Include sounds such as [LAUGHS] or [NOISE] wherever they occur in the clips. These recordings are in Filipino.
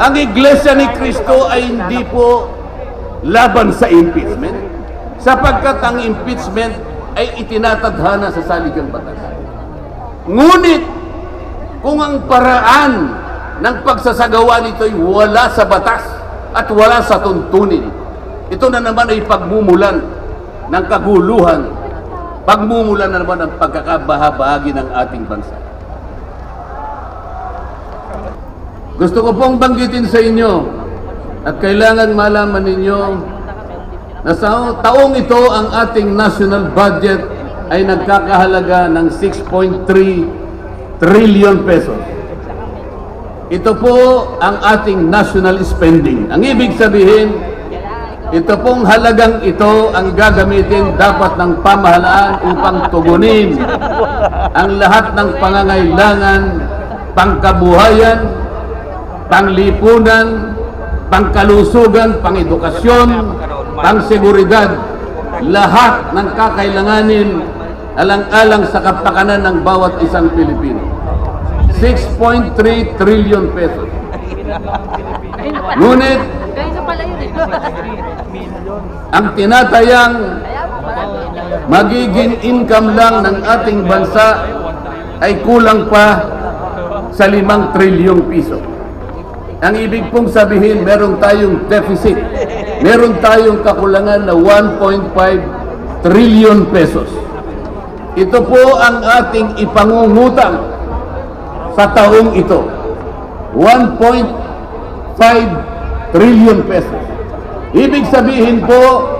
Ang Iglesia ni Cristo ay hindi po laban sa impeachment sapagkat ang impeachment ay itinatadhana sa saligang batas. Ngunit kung ang paraan ng pagsasagawa nito ay wala sa batas at wala sa tuntunin, ito na naman ay pagmumulan ng kaguluhan, pagmumulan na naman ng pagkakabahabahagi ng ating bansa. Gusto ko pong banggitin sa inyo at kailangan malaman ninyo na sa taong ito ang ating national budget ay nagkakahalaga ng 6.3 trillion pesos. Ito po ang ating national spending. Ang ibig sabihin, ito pong halagang ito ang gagamitin dapat ng pamahalaan upang tugunin ang lahat ng pangangailangan, pangkabuhayan, panglipunan, pangkalusugan, pangedukasyon, pangseguridad, lahat ng kakailanganin alang-alang sa kapakanan ng bawat isang Pilipino. 6.3 trillion pesos. Ngunit, ang tinatayang magiging income lang ng ating bansa ay kulang pa sa limang trilyong piso. Ang ibig pong sabihin, meron tayong deficit. Meron tayong kakulangan na 1.5 trillion pesos. Ito po ang ating ipangungutang sa taong ito. 1.5 trillion pesos. Ibig sabihin po,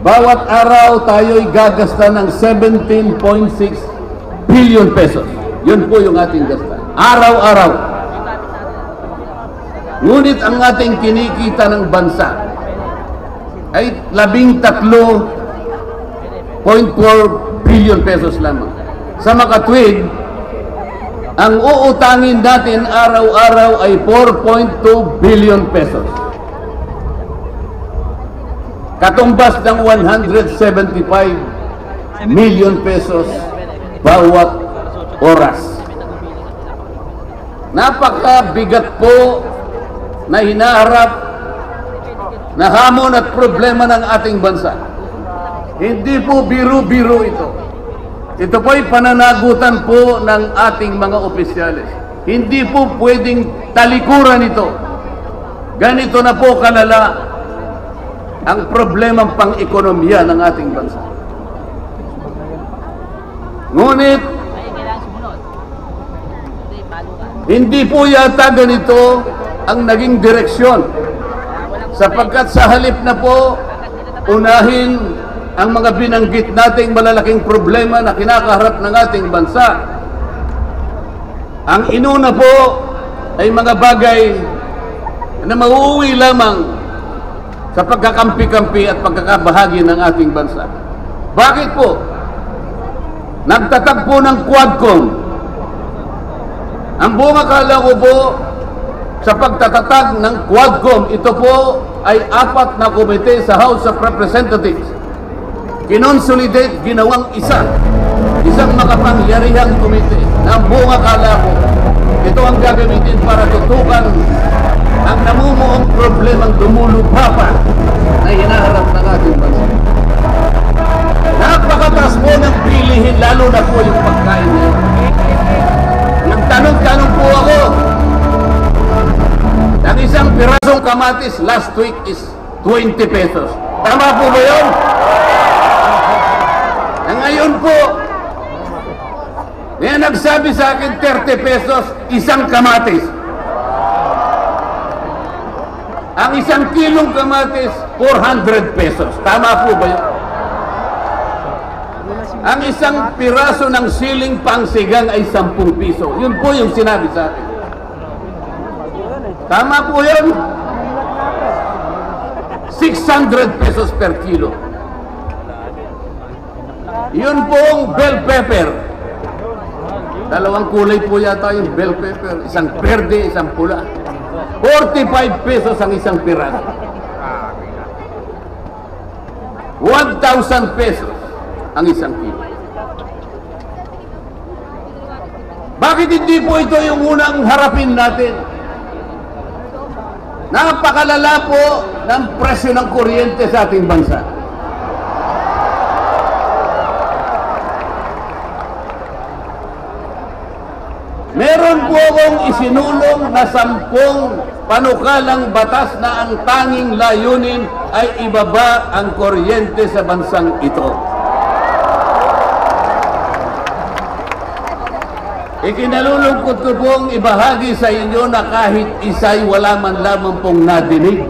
bawat araw tayo'y gagasta ng 17.6 billion pesos. Yun po yung ating gasta. Araw-araw. Ngunit ang ating kinikita ng bansa ay labing tatlo 0.4 billion pesos lamang. Sa makatwid, ang uutangin natin araw-araw ay 4.2 billion pesos. Katumbas ng 175 million pesos bawat oras. Napakabigat po na hinaharap na hamon at problema ng ating bansa. Hindi po biro-biro ito. Ito po ay pananagutan po ng ating mga opisyales. Hindi po pwedeng talikuran ito. Ganito na po kalala ang problemang pang-ekonomiya ng ating bansa. Ngunit, hindi po yata ganito ang naging direksyon sapagkat sa halip na po unahin ang mga binanggit nating malalaking problema na kinakaharap ng ating bansa. Ang inuna po ay mga bagay na mauuwi lamang sa pagkakampi-kampi at pagkakabahagi ng ating bansa. Bakit po? Nagtatag po ng Quadcom. Ang buong akala ko po sa pagtatatag ng Quadcom, ito po ay apat na komite sa House of Representatives. Kinonsolidate, ginawang isa. Isang makapangyarihang komite na buong akala ko, ito ang gagamitin para tutukan ang namumuong problemang dumulubha pa na hinaharap ng ating bansa. Napakataas po ng bilihin, lalo na po yung pagkain ngayon. Nagtanong-tanong po ako, ang isang pirasong kamatis last week is 20 pesos. Tama po ba yun? Na ngayon po, may nagsabi sa akin 30 pesos isang kamatis. Ang isang kilong kamatis, 400 pesos. Tama po ba yun? Ang isang piraso ng siling pangsigang ay 10 piso. Yun po yung sinabi sa akin. Tama po yun. 600 pesos per kilo. Yun pong bell pepper. Dalawang kulay po yata yung bell pepper. Isang verde, isang pula. 45 pesos ang isang piraso. 1,000 pesos ang isang kilo. Bakit hindi po ito yung unang harapin natin? Napakalala po ng presyo ng kuryente sa ating bansa. Meron po akong isinulong na sampung panukalang batas na ang tanging layunin ay ibaba ang kuryente sa bansang ito. Ikinalulungkot ko pong ibahagi sa inyo na kahit isa'y wala man lamang pong nadinig.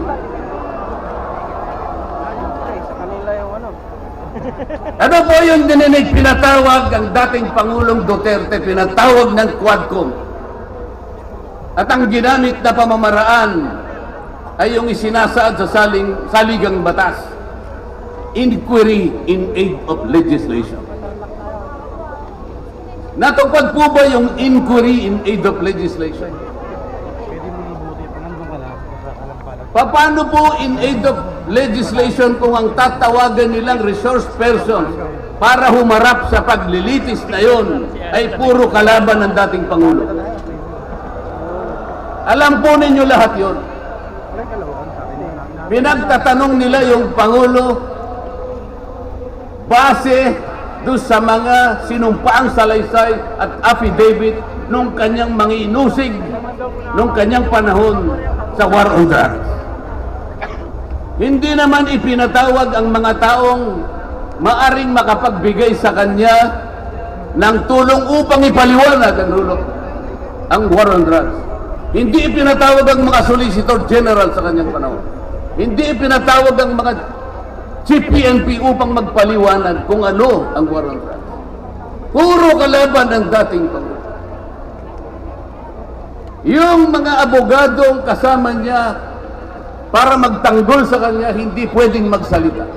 Ano po yung dininig pinatawag ang dating Pangulong Duterte, pinatawag ng Quadcom. At ang ginamit na pamamaraan ay yung isinasaad sa saling, saligang batas. Inquiry in aid of legislation. Natupad po ba yung inquiry in aid of legislation? Paano po in aid of legislation kung ang tatawagan nilang resource person para humarap sa paglilitis na yon ay puro kalaban ng dating Pangulo? Alam po ninyo lahat yon. Pinagtatanong nila yung Pangulo base doon sa mga sinumpaang salaysay at affidavit nung kanyang mga inusig nung kanyang panahon sa war on drugs. Hindi naman ipinatawag ang mga taong maaring makapagbigay sa kanya ng tulong upang ipaliwanag ang rulok ang war on drugs. Hindi ipinatawag ang mga solicitor general sa kanyang panahon. Hindi ipinatawag ang mga chief PNP upang magpaliwanag kung ano ang war on drugs. Puro kalaban ng dating Pangulo. Yung mga abogadong kasama niya para magtanggol sa kanya, hindi pwedeng magsalita.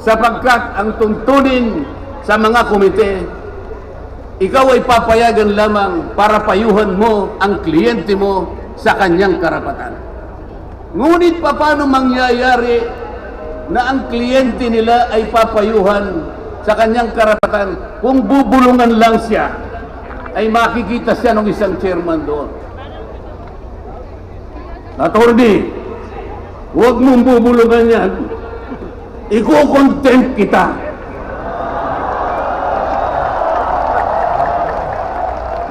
Sapagkat ang tuntunin sa mga komite, ikaw ay papayagan lamang para payuhan mo ang kliyente mo sa kanyang karapatan. Ngunit paano mangyayari na ang kliyente nila ay papayuhan sa kanyang karapatan kung bubulungan lang siya ay makikita siya ng isang chairman doon. Attorney, huwag mong bubulungan yan. Iko-contempt kita.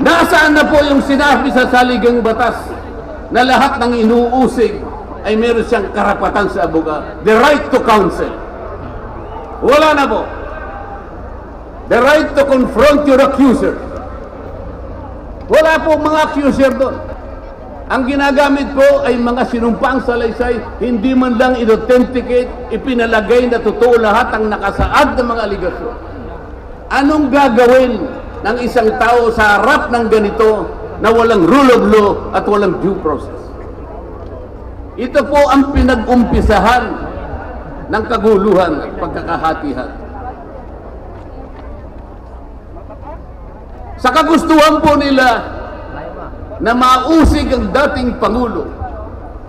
Nasaan na po yung sinabi sa saligang batas na lahat ng inuusig ay meron siyang karapatan sa abogado. The right to counsel. Wala na po. The right to confront your accuser. Wala po mga accuser doon. Ang ginagamit po ay mga sinumpang salaysay, hindi man lang i-authenticate, ipinalagay na totoo lahat ang nakasaad ng mga aligasyon. Anong gagawin ng isang tao sa harap ng ganito na walang rule of law at walang due process? Ito po ang pinag-umpisahan ng kaguluhan at pagkakahatihan. Sa kagustuhan po nila na mausig ang dating Pangulo,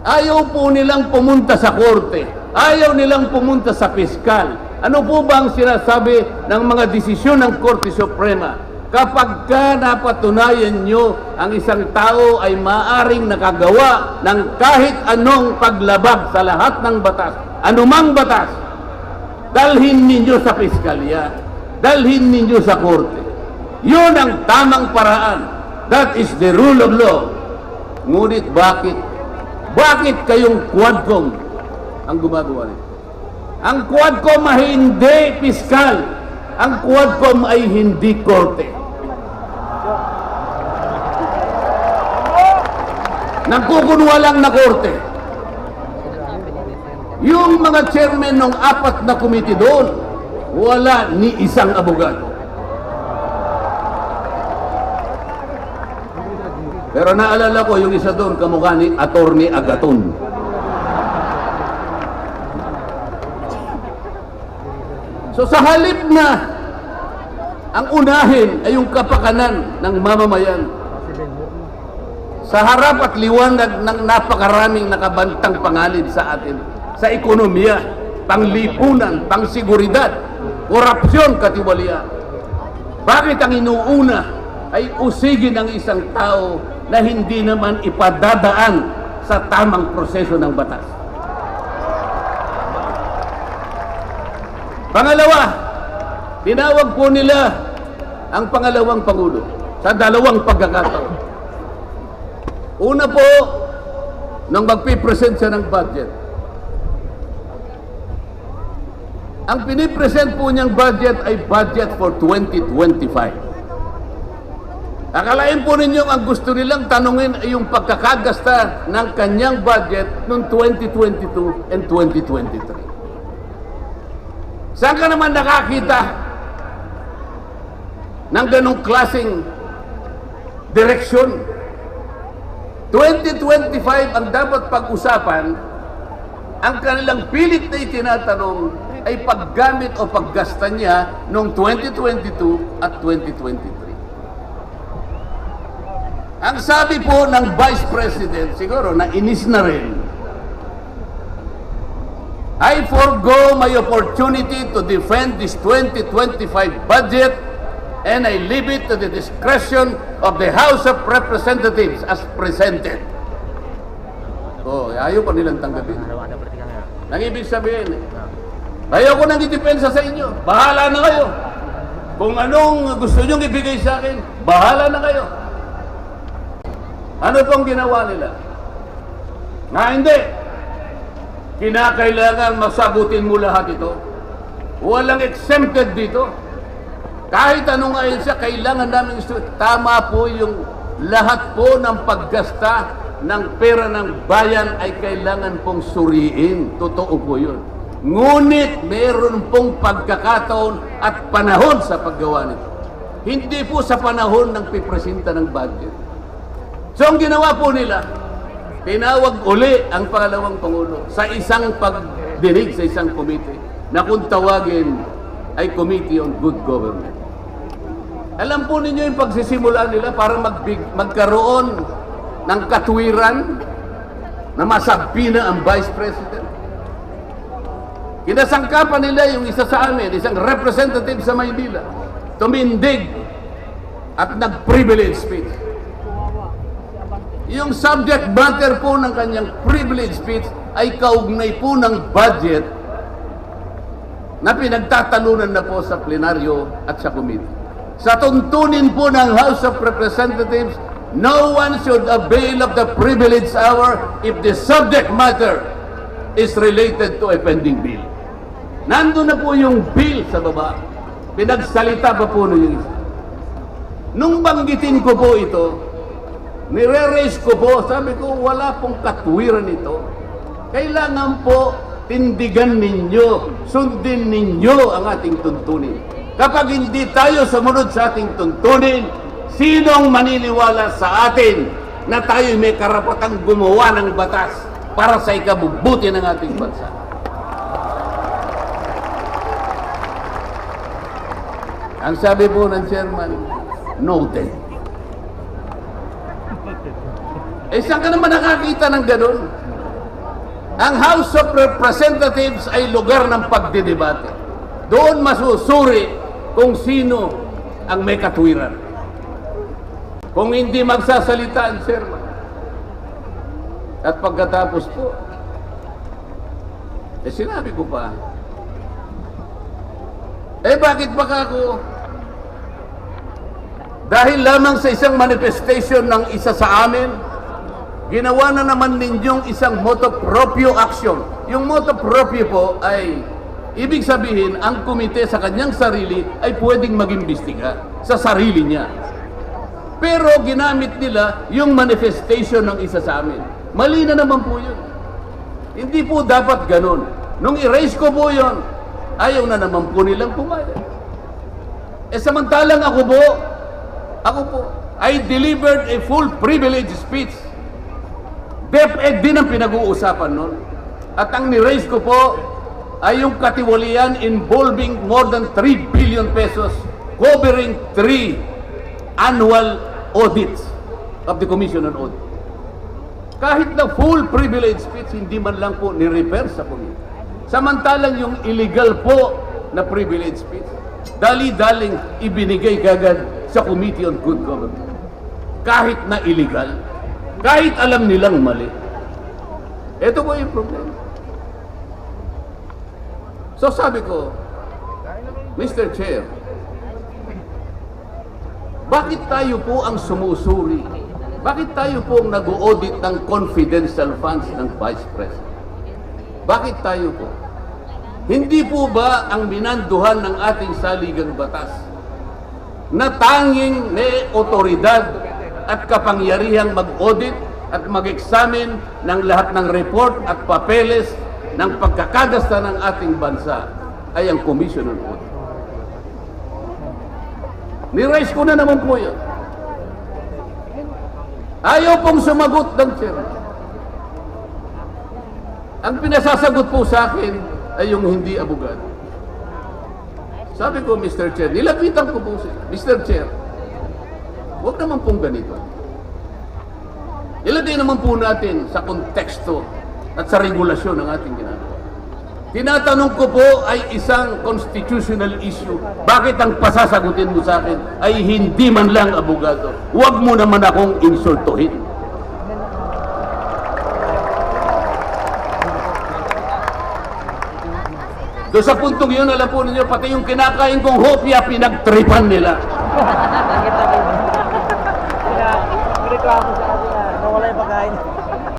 ayaw po nilang pumunta sa korte, ayaw nilang pumunta sa piskal. Ano po ba ang sinasabi ng mga desisyon ng Korte Suprema? Kapag ka napatunayan nyo ang isang tao ay maaring nakagawa ng kahit anong paglabag sa lahat ng batas, anumang batas, dalhin ninyo sa piskalya, dalhin ninyo sa korte. Yun ang tamang paraan. That is the rule of law. Ngunit bakit? Bakit kayong Quadcom ang gumagawa nito? Ang Quadcom ay hindi piskal. Ang Quadcom ay hindi korte. Nagkukunwa lang na korte. Yung mga chairman ng apat na committee doon, wala ni isang abogado. Pero naalala ko yung isa doon, kamukha ni Attorney Agaton. So sa halip na ang unahin ay yung kapakanan ng mamamayan, sa harap at liwanag ng napakaraming nakabantang pangalid sa atin, sa ekonomiya, panglipunan, pangsiguridad, korupsyon, katiwalian. Bakit ang inuuna ay usigin ng isang tao na hindi naman ipadadaan sa tamang proseso ng batas. Pangalawa, tinawag po nila ang pangalawang Pangulo sa dalawang pagkakataon. Una po, nang magpipresent siya ng budget. Ang pinipresent po niyang budget ay budget for 2025. Akalain po ninyo ang gusto nilang tanungin ay yung pagkakagasta ng kanyang budget noong 2022 and 2023. Saan ka naman nakakita ng ganong klaseng direksyon? 2025 ang dapat pag-usapan, ang kanilang pilit na itinatanong ay paggamit o paggasta niya noong 2022 at 2023. Ang sabi po ng Vice President, siguro na inis na rin, I forgo my opportunity to defend this 2025 budget and I leave it to the discretion of the House of Representatives as presented. Oh, ayaw pa nilang tanggapin. Nang ibig sabihin, ayaw ko nang idepensa sa inyo. Bahala na kayo. Kung anong gusto nyong ibigay sa akin, bahala na kayo. Ano pong ginawa nila? Nga hindi. Kinakailangan masagutin mo lahat ito. Walang exempted dito. Kahit anong ayon siya, kailangan namin. Tama po yung lahat po ng paggasta ng pera ng bayan ay kailangan pong suriin. Totoo po yun. Ngunit meron pong pagkakataon at panahon sa paggawa nito. Hindi po sa panahon ng pipresenta ng budget. So ang ginawa po nila, tinawag uli ang pangalawang Pangulo sa isang pagdinig sa isang committee na kung tawagin ay Committee on Good Government. Alam po ninyo yung pagsisimula nila para magbig, magkaroon ng katwiran na masabi na ang Vice President. Kinasangkapan nila yung isa sa amin, isang representative sa Maynila, tumindig at nag-privilege speech. Yung subject matter po ng kanyang privilege speech ay kaugnay po ng budget na pinagtatalunan na po sa plenaryo at sa committee. Sa tuntunin po ng House of Representatives, no one should avail of the privilege hour if the subject matter is related to a pending bill. Nandun na po yung bill sa baba. Pinagsalita pa po nung. Nung banggitin ko po ito, nire-raise ko po, sabi ko, wala pong katwiran ito. Kailangan po tindigan ninyo, sundin ninyo ang ating tuntunin. Kapag hindi tayo sumunod sa ating tuntunin, sinong maniniwala sa atin na tayo may karapatang gumawa ng batas para sa ikabubuti ng ating bansa? Ang sabi po ng chairman, noted. Eh, saan ka naman nakakita ng ganun? Ang House of Representatives ay lugar ng pagdidebate. Doon masusuri kung sino ang may katwiran. Kung hindi magsasalita ang chairman. At pagkatapos po, eh sinabi ko pa, eh bakit baka ako dahil lamang sa isang manifestation ng isa sa amin, ginawa na naman ninyong isang moto proprio action. Yung moto proprio po ay, ibig sabihin, ang komite sa kanyang sarili ay pwedeng mag-imbestiga sa sarili niya. Pero ginamit nila yung manifestation ng isa sa amin. Mali na naman po yun. Hindi po dapat ganun. Nung erase ko po yun, ayaw na naman po nilang pumayag. Eh samantalang ako po, ako po, I delivered a full privilege speech. DepEd din ang pinag-uusapan nun. At ang ni-raise ko po ay yung katiwalian involving more than 3 billion pesos covering three annual audits of the Commission on Audit. Kahit na full privilege speech, hindi man lang po ni-refer sa committee. Samantalang yung illegal po na privilege speech, dali-daling ibinigay kagad sa Committee on Good Government. Kahit na illegal, kahit alam nilang mali, Ito po yung problema. So sabi ko, Mr. Chair, bakit tayo po ang sumusuri? Bakit tayo po ang nag-audit ng confidential funds ng Vice President? Bakit tayo po? Hindi po ba ang minanduhan ng ating saligang batas na tanging may otoridad at kapangyarihang mag-audit at mag-examine ng lahat ng report at papeles ng pagkakagasta ng ating bansa ay ang Commission on Audit. Ni-raise ko na naman po yun. Ayaw pong sumagot ng chair. Ang pinasasagot po sa akin ay yung hindi abogado. Sabi ko, Mr. Chair, nilapitan ko po siya. Mr. Chair, huwag naman pong ganito. Ilagay naman po natin sa konteksto at sa regulasyon ng ating ginagawa. Tinatanong ko po ay isang constitutional issue. Bakit ang pasasagutin mo sa akin ay hindi man lang abogado? Huwag mo naman akong insultuhin. Doon sa puntong yun, alam po ninyo, pati yung kinakain kong hopya, pinagtripan nila. [LAUGHS] Sa kanila, nawala yung pagkain.